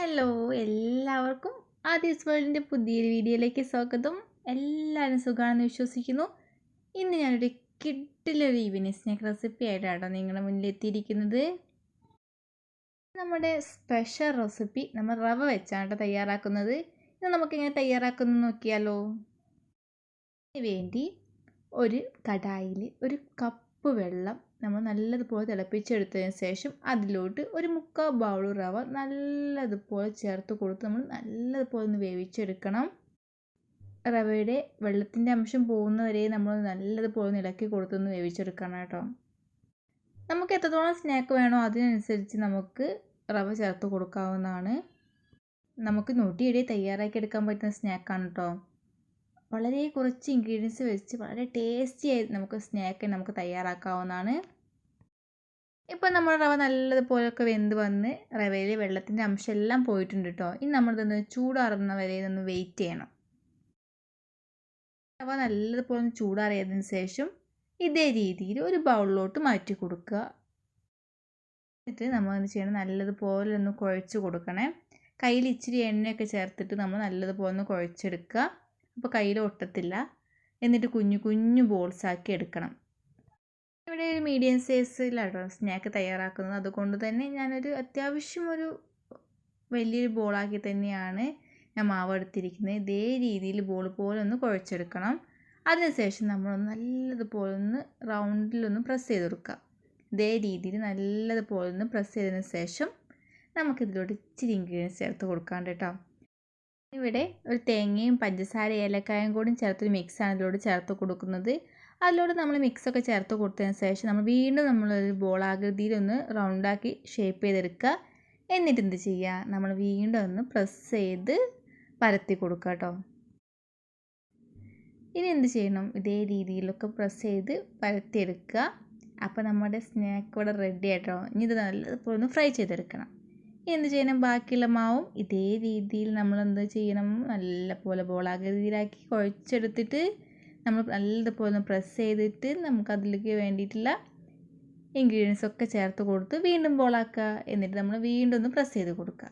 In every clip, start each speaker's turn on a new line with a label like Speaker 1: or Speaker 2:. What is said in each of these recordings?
Speaker 1: Hello എല്ലാവർക്കും ആദ്യസ് വേൾഡിന്റെ പുതിയൊരു വീഡിയോയിലേക്ക് സ്വാഗതം. എല്ലാവരും സുഖമാണെന്ന് വിശ്വസിക്കുന്നു. ഇന്ന് ഞാനൊരു കിട്ടിലൊരു ഈവനിങ് സ്നാക്ക് റെസിപ്പി ആയിട്ടാണ് നിങ്ങളുടെ മുന്നിൽ എത്തിയിരിക്കുന്നത്. നമ്മുടെ സ്പെഷ്യൽ റെസിപ്പി നമ്മൾ റവ വെച്ചാണ് തയ്യാറാക്കുന്നത്. ഇത് നമുക്കിങ്ങനെ തയ്യാറാക്കുന്നു നോക്കിയാലോ? വേണ്ടി ഒരു കടായിൽ ഒരു കപ്പ് വെള്ളം നമ്മൾ നല്ലതുപോലെ തിളപ്പിച്ചെടുത്തതിന് ശേഷം അതിലോട്ട് ഒരു മുക്കാൽ ബൗൾ റവ നല്ലതുപോലെ ചേർത്ത് കൊടുത്ത് നമ്മൾ നല്ലതുപോലെ ഒന്ന് വേവിച്ചെടുക്കണം. റവയുടെ വെള്ളത്തിന്റെ അംശം പോകുന്നവരെ നമ്മൾ നല്ലതുപോലെ ഇളക്കി കൊടുത്തൊന്ന് വേവിച്ചെടുക്കണം കേട്ടോ. നമുക്ക് എത്രത്തോളം സ്നാക്ക് വേണോ അതിനനുസരിച്ച് നമുക്ക് റവ ചേർത്ത് കൊടുക്കാവുന്നതാണ്. നമുക്ക് നൂറ്റിയിടെ തയ്യാറാക്കി എടുക്കാൻ പറ്റുന്ന സ്നാക്കാണ് കേട്ടോ. വളരെ കുറച്ച് ഇൻഗ്രീഡിയൻസ് വെച്ച് വളരെ ടേസ്റ്റി ആയി നമുക്ക് സ്നാക്ക് നമുക്ക് തയ്യാറാക്കാവുന്നതാണ്. ഇപ്പോൾ നമ്മുടെ റവ നല്ലതുപോലൊക്കെ വെന്ത് വന്ന് റവയിൽ വെള്ളത്തിന്റെ അംശം എല്ലാം പോയിട്ടുണ്ട് കേട്ടോ ഇനി നമ്മളിതൊന്ന് ചൂടാറുന്ന വരെ ഇതൊന്ന് വെയിറ്റ് ചെയ്യണം. റവ നല്ലതുപോലെ ഒന്ന് ചൂടാറിയതിന് ശേഷം ഇതേ രീതിയിൽ ഒരു ബൗളിലോട്ട് മാറ്റി കൊടുക്കുക. എന്നിട്ട് നമ്മൾ എന്ത് ചെയ്യണം? നല്ലതുപോലെ ഒന്ന് കുഴച്ച് കൊടുക്കണേ. കയ്യിൽ ഇച്ചിരി എണ്ണയൊക്കെ ചേർത്തിട്ട് നമ്മൾ നല്ലതുപോലെ ഒന്ന് കുഴച്ചെടുക്കുക. അപ്പോൾ കയ്യിൽ ഒട്ടത്തില്ല. എന്നിട്ട് കുഞ്ഞു കുഞ്ഞു ബോൾസ് ആക്കി എടുക്കണം. ഇവിടെ ഒരു മീഡിയം സൈസിലാണ് സ്നാക്ക് തയ്യാറാക്കുന്നത്. അതുകൊണ്ട് തന്നെ ഞാനൊരു അത്യാവശ്യം ഒരു വലിയൊരു ബോളാക്കി തന്നെയാണ് ഞാൻ മാവെടുത്തിരിക്കുന്നത് ഇതേ രീതിയിൽ ബോൾ പോലെ ഒന്ന് കുഴച്ചെടുക്കണം. അതിനുശേഷം നമ്മളൊന്ന് നല്ലതുപോലെ ഒന്ന് റൗണ്ടിലൊന്ന് പ്രസ് ചെയ്ത് കൊടുക്കുക ഇതേ രീതിയിൽ നല്ലതുപോലെ ഒന്ന് പ്രസ് ചെയ്തതിന് ശേഷം നമുക്കിതിലോട്ട് ഇച്ചിരി ഇൻഗ്രീഡിയൻസ് ചേർത്ത് കൊടുക്കാണ്ട് കേട്ടോ. ഇവിടെ ഒരു തേങ്ങയും പഞ്ചസാര ഏലക്കായും കൂടി ചേർത്തൊരു മിക്സാണ് അതിലൂടെ ചേർത്ത് കൊടുക്കുന്നത്. അതിലോട് നമ്മൾ മിക്സൊക്കെ ചേർത്ത് കൊടുത്തതിന് ശേഷം നമ്മൾ വീണ്ടും നമ്മളൊരു ബോളാകൃതിയിലൊന്ന് റൗണ്ടാക്കി ഷേപ്പ് ചെയ്തെടുക്കുക എന്നിട്ട് എന്ത് ചെയ്യുക നമ്മൾ വീണ്ടും ഒന്ന് പ്രസ് ചെയ്ത് പരത്തി കൊടുക്കുക കേട്ടോ ഇനി എന്ത് ചെയ്യണം? ഇതേ രീതിയിലൊക്കെ പ്രസ് ചെയ്ത് പരത്തിയെടുക്കുക അപ്പോൾ നമ്മുടെ സ്നാക്ക് ഇവിടെ റെഡി ആയിട്ടോ? ഇനി ഇത് നല്ലതുപോലെ ഒന്ന് ഫ്രൈ ചെയ്തെടുക്കണം. എന്ത് ചെയ്യണം? ബാക്കിയുള്ള മാവും ഇതേ രീതിയിൽ നമ്മൾ എന്ത് ചെയ്യണം നല്ലപോലെ ബോളാകൃതിയിലാക്കി കുഴച്ചെടുത്തിട്ട് നമ്മൾ നല്ലതുപോലെ ഒന്ന് പ്രസ് ചെയ്തിട്ട് നമുക്കതിലേക്ക് വേണ്ടിയിട്ടുള്ള ഇൻഗ്രീഡിയൻസ് ഒക്കെ ചേർത്ത് കൊടുത്ത് വീണ്ടും ബോളാക്കുക എന്നിട്ട് നമ്മൾ വീണ്ടും ഒന്ന് പ്രസ് ചെയ്ത് കൊടുക്കുക.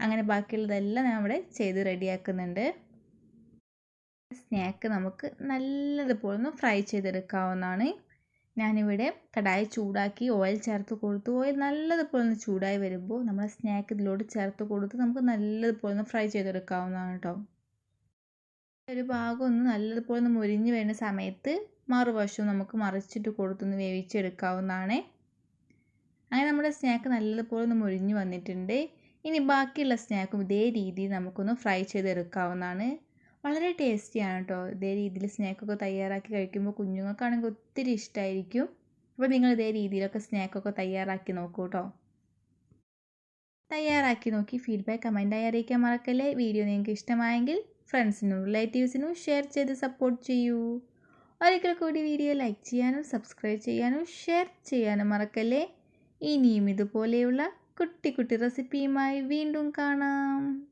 Speaker 1: അങ്ങനെ ബാക്കിയുള്ളതെല്ലാം ഞാൻ ഇവിടെ ചെയ്ത് റെഡിയാക്കുന്നുണ്ട്. സ്നാക്ക് നമുക്ക് നല്ലതുപോലെ ഒന്ന് ഫ്രൈ ചെയ്തെടുക്കാവുന്നതാണ്. ഞാനിവിടെ കടായി ചൂടാക്കി ഓയിൽ ചേർത്ത് കൊടുത്തു. ഓയിൽ നല്ലതുപോലെ ഒന്ന് ചൂടായി വരുമ്പോൾ നമ്മൾ സ്നാക്ക് ഇതിലോട്ട് ചേർത്ത് കൊടുത്ത് നമുക്ക് നല്ലതുപോലെ ഒന്ന് ഫ്രൈ ചെയ്തെടുക്കാവുന്നതാണ് കേട്ടോ ഒരു ഭാഗം ഒന്ന് നല്ലതുപോലെ ഒന്ന് മുരിഞ്ഞ് വരുന്ന സമയത്ത് മറുവശവും നമുക്ക് മറിച്ചിട്ട് കൊടുത്തൊന്ന് വേവിച്ചെടുക്കാവുന്നതാണ്. അങ്ങനെ നമ്മുടെ സ്നാക്ക് നല്ലതുപോലെ ഒന്ന് മുരിഞ്ഞ് വന്നിട്ടുണ്ട്. ഇനി ബാക്കിയുള്ള സ്നാക്കും ഇതേ രീതിയിൽ നമുക്കൊന്ന് ഫ്രൈ ചെയ്തെടുക്കാവുന്നതാണ്. വളരെ ടേസ്റ്റിയാണ് കേട്ടോ. ഇതേ രീതിയിൽ സ്നാക്കൊക്കെ തയ്യാറാക്കി കഴിക്കുമ്പോൾ കുഞ്ഞുങ്ങൾക്കാണെങ്കിൽ ഒത്തിരി ഇഷ്ടമായിരിക്കും അപ്പോൾ നിങ്ങൾ ഇതേ രീതിയിലൊക്കെ സ്നാക്കൊക്കെ തയ്യാറാക്കി നോക്കൂ കേട്ടോ. തയ്യാറാക്കി നോക്കി ഫീഡ്ബാക്ക് കമന്റായി അറിയിക്കാൻ മറക്കല്ലേ. വീഡിയോ നിങ്ങൾക്ക് ഇഷ്ടമായെങ്കിൽ ഫ്രണ്ട്സിനും റിലേറ്റീവ്സിനും ഷെയർ ചെയ്ത് സപ്പോർട്ട് ചെയ്യൂ. ഒരിക്കൽ കൂടി വീഡിയോ ലൈക്ക് ചെയ്യാനും സബ്സ്ക്രൈബ് ചെയ്യാനും ഷെയർ ചെയ്യാനും മറക്കല്ലേ. ഇനിയും ഇതുപോലെയുള്ള കുട്ടി കുട്ടി റെസിപ്പിയുമായി വീണ്ടും കാണാം.